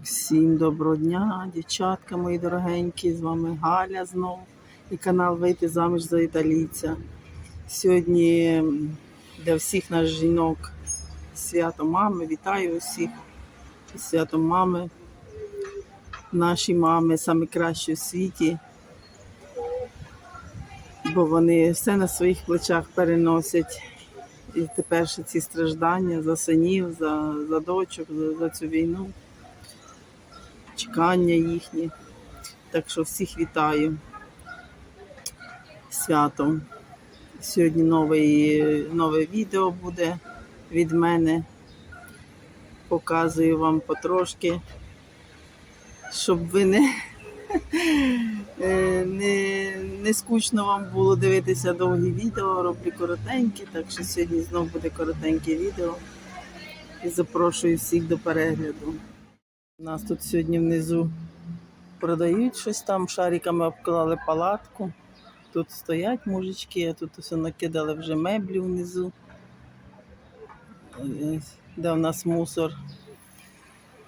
Всім доброго дня, дівчатка мої дорогенькі. З вами Галя знов і канал Вийти заміж за італійця. Сьогодні для всіх нас жінок свято мами. Вітаю усіх з святом мами. Наші мами самі кращі у світі, бо вони все на своїх плечах переносять. І тепер ще ці страждання за синів, за, за дочок, за, за цю війну чекання їхні. Так що всіх вітаю святом. Сьогодні новий, нове відео буде від мене. Показую вам потрошки, щоб ви не, е, не, не скучно вам було дивитися довгі відео, роблю коротенькі, так що сьогодні знов буде коротеньке відео. І запрошую всіх до перегляду. У нас тут сьогодні внизу продають щось там, шариками обклали палатку. Тут стоять мужички, а тут усе накидали вже меблі внизу. Де в нас мусор.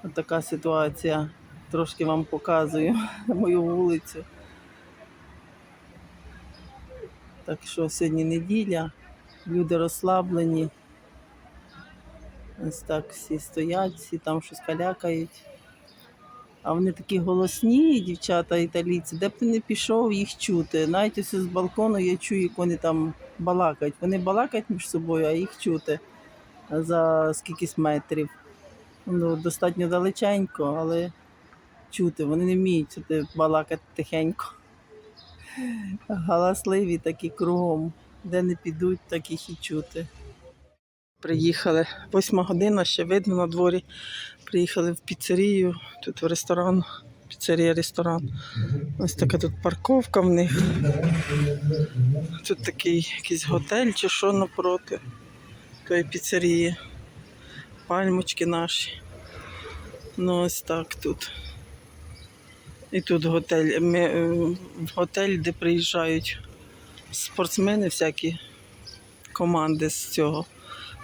Ось така ситуація. Трошки вам показую мою вулицю. Так що сьогодні неділя, люди розслаблені. Ось так всі стоять, всі там щось калякають. А вони такі голосні, дівчата італійці, де б ти не пішов, їх чути. Навіть ось з балкону я чую, як вони там балакають. Вони балакають між собою, а їх чути за скількись метрів. Ну, достатньо далеченько, але чути. Вони не вміють балакати тихенько. Галасливі такі кругом. Де не підуть, так їх і чути. Приїхали. Восьма година, ще видно на дворі. Приїхали в піцерію, тут в ресторан, піцерія, ресторан. Ось така тут парковка в них. Тут такий якийсь готель чи що напроти тої піцерії. Пальмочки наші. Ну ось так тут. І тут готель. Ми, е, в готель, де приїжджають спортсмени, всякі команди з цього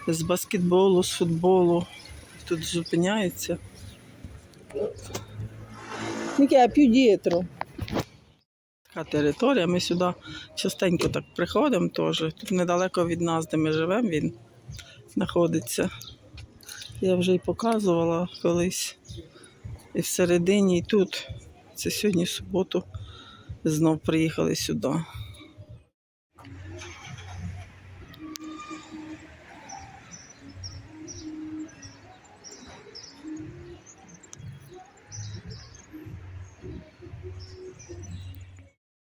з баскетболу, з футболу. Тут. Яке più dietro. Така територія. Ми сюди частенько так приходимо теж. Тут недалеко від нас, де ми живемо, він знаходиться. Я вже і показувала колись. І всередині, і тут. Це сьогодні в суботу знов приїхали сюди.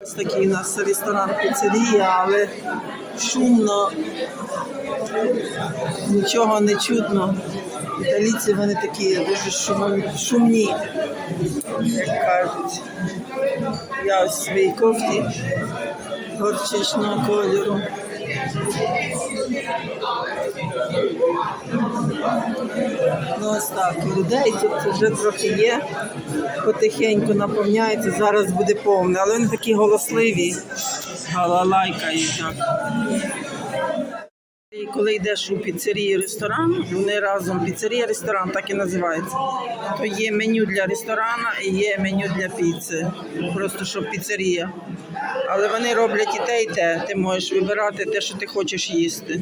Ось такий у нас ресторан піцерія, але шумно, нічого не чутно. Італійці вони такі дуже шум- шумні, як кажуть. Я ось в своїй кофті горчичного кольору. Ну ось так, людей тут вже трохи є, потихеньку наповняється, зараз буде повне, але вони такі голосливі, галалайкають так. І коли йдеш у піцерію ресторан, вони разом піцерія ресторан так і називається. То є меню для ресторана і є меню для піци. Просто що піцерія. Але вони роблять і те, і те. Ти можеш вибирати те, що ти хочеш їсти.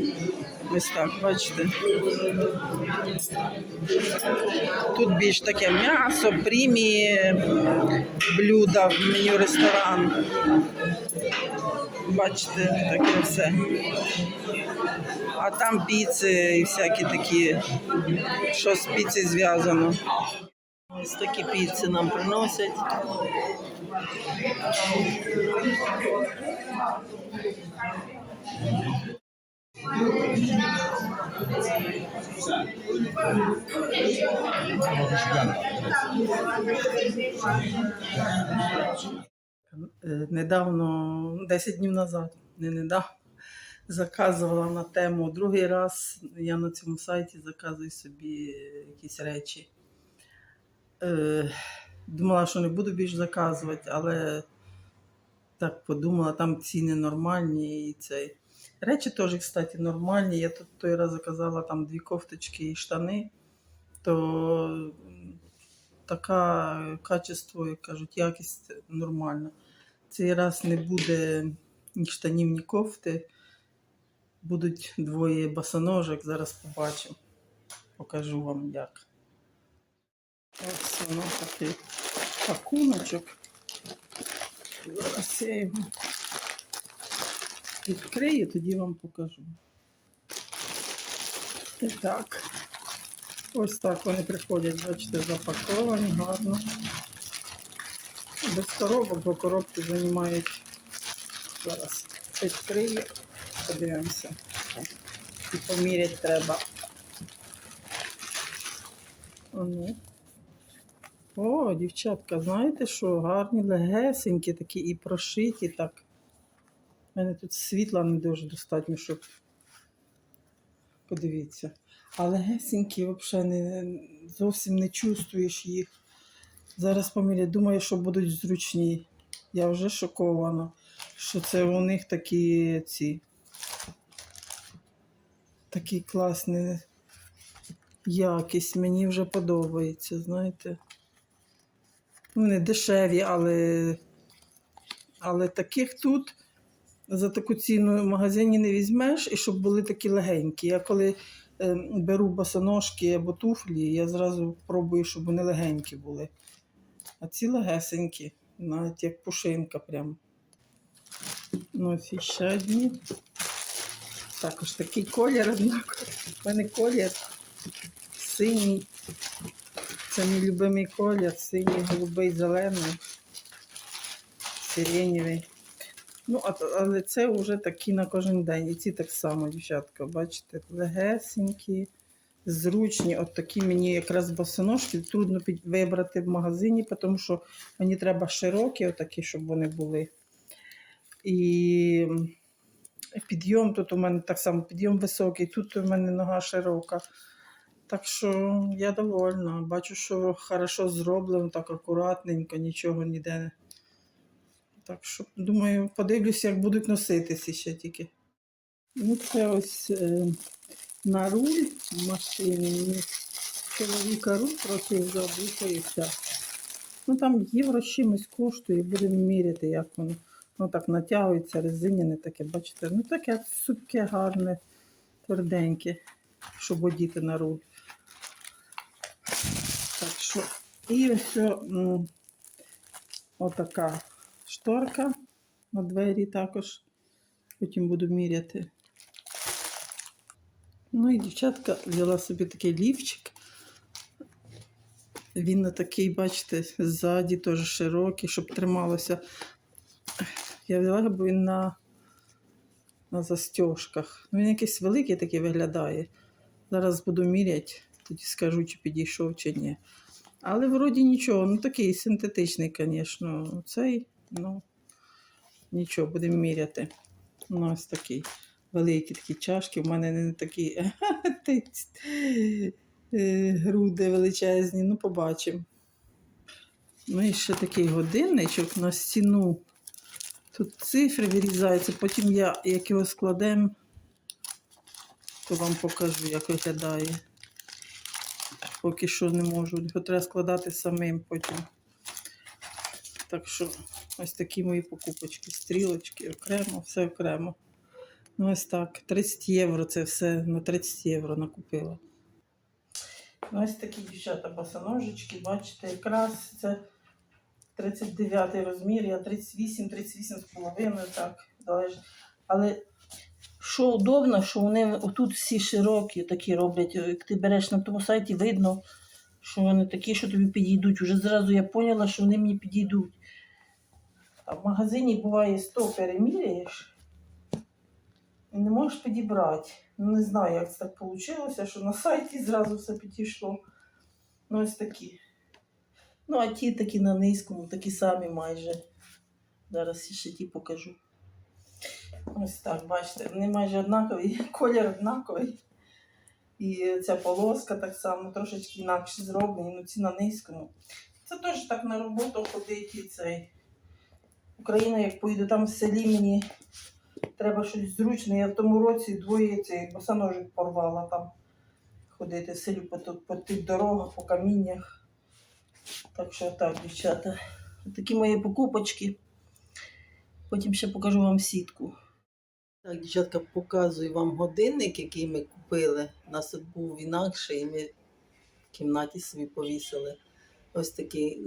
Ось так, бачите. Тут більш таке м'ясо, прімі блюда в меню ресторан. Бачите, таке все. А там піци і всякі такі, що з піцею зв'язано. Ось такі піци нам приносять. Недавно, 10 днів назад, не недавно, заказувала на тему. Другий раз я на цьому сайті заказую собі якісь речі. Е, Думала, що не буду більше заказувати, але так подумала, там ціни нормальні і цей. Речі теж, кстати, нормальні. Я тут той раз заказала там дві кофточки і штани, то така качество, як кажуть, якість нормальна. Цей раз не буде ні штанів, ні кофти. Будуть двоє босоножок, зараз побачимо. Покажу вам як. Ось воно такий пакуночок. Зараз я його відкрию, тоді вам покажу. І так. Ось так вони приходять, бачите, запаковані гарно. Без коробок, бо коробки займають. Зараз відкрию, подивимося. І поміряти треба. А ну. О, дівчатка, знаєте що? Гарні, легесенькі такі і прошиті так. У мене тут світла не дуже достатньо, щоб подивіться. А легесенькі взагалі не, зовсім не чувствуєш їх. Зараз поміряю, думаю, що будуть зручні. Я вже шокована, що це у них такі ці такі класні якість. Мені вже подобається, знаєте. Вони дешеві, але, але таких тут за таку ціну в магазині не візьмеш, і щоб були такі легенькі. Я коли е, беру босоножки або туфлі, я зразу пробую, щоб вони легенькі були. А ці легесенькі, навіть як пушинка прям. Ну, ось іще одні. Також такий колір однаковий. У мене колір синій. Це мій любимий колір, синій, голубий, зелений, сиренєвий. Ну, а, але це вже такі на кожен день. І ці так само, дівчатка, бачите, легесенькі, зручні. От такі мені якраз босоножки трудно вибрати в магазині, тому що мені треба широкі, отакі, щоб вони були. І підйом тут у мене так само, підйом високий, тут у мене нога широка. Так що я довольна. Бачу, що хорошо зроблено, так акуратненько, нічого ніде. Так що, думаю, подивлюся, як будуть носитися ще тільки. Ну, це ось е, на руль машини. Мені Чоловіка руль і все. Ну там євро чимось коштує, будемо міряти, як воно. Ну так натягується, резиняне таке, бачите. Ну таке супке, гарне, тверденьке, щоб одіти на руль. Так що, і ось м, отака шторка на двері також. Потім буду міряти. Ну і дівчатка взяла собі такий лівчик. Він на такий, бачите, ззаді теж широкий, щоб трималося. Я взяла, бо він на, на застіжках. Ну, він якийсь великий такий виглядає. Зараз буду міряти, тоді скажу, чи підійшов, чи ні. Але вроді нічого, ну такий синтетичний, звісно. Цей, ну, нічого, будемо міряти. Ну, ось такий. Великі такі чашки. У мене не такі е, груди величезні. Ну, побачимо. Ну і ще такий годинничок на стіну. Тут цифри вирізаються, потім я, як його складемо, то вам покажу, як виглядає. Поки що не можу. Його треба складати самим потім. Так що ось такі мої покупочки. Стрілочки окремо, все окремо. Ну, ось так. 30 євро це все на 30 євро накупила. Ну, ось такі дівчата босоножечки, бачите, якраз це 39 розмір, я 38, 38 з половиною, так, залежить. Але що удобно, що вони отут всі широкі такі роблять. Як ти береш на тому сайті, видно, що вони такі, що тобі підійдуть. Уже зразу я поняла, що вони мені підійдуть. В магазині буває 100 переміряєш і не можеш підібрати. Ну, не знаю, як це так вийшло, що на сайті зразу все підійшло. Ну, ось такі. Ну, а ті такі на низькому, такі самі майже. Зараз ще ті покажу. Ось так, бачите, вони майже однакові, колір однаковий. І ця полоска так само трошечки інакше зроблені, ну ці на низькому. Це теж так на роботу ходить і цей. Україна, як поїду там в селі, мені треба щось зручне. Я в тому році двоє цих босоножок порвала там ходити в селі по, по тих дорогах, по каміннях. Так що так, дівчата. Такі мої покупочки. Потім ще покажу вам сітку. Так, дівчатка, показую вам годинник, який ми купили. У нас тут був інакший, і ми в кімнаті собі повісили. Ось такий.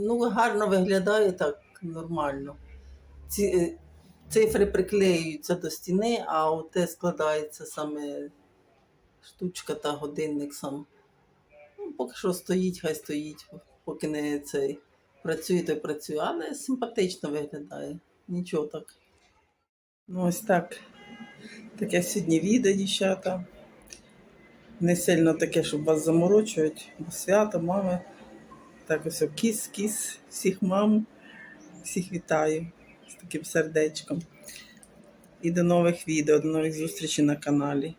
Ну, гарно виглядає так нормально. Ці е, цифри приклеюються до стіни, а оте складається саме штучка та годинник сам. Ну, поки що стоїть, хай стоїть, поки не цей працює, то працює, але симпатично виглядає. Нічого так. Ну, ось так. Таке сьогодні відео, дівчата. Не сильно таке, щоб вас заморочують. Бо свято, мами. Так ось кіс, кіс, всіх мам, всіх вітаю з таким сердечком. І до нових відео, до нових зустрічей на каналі.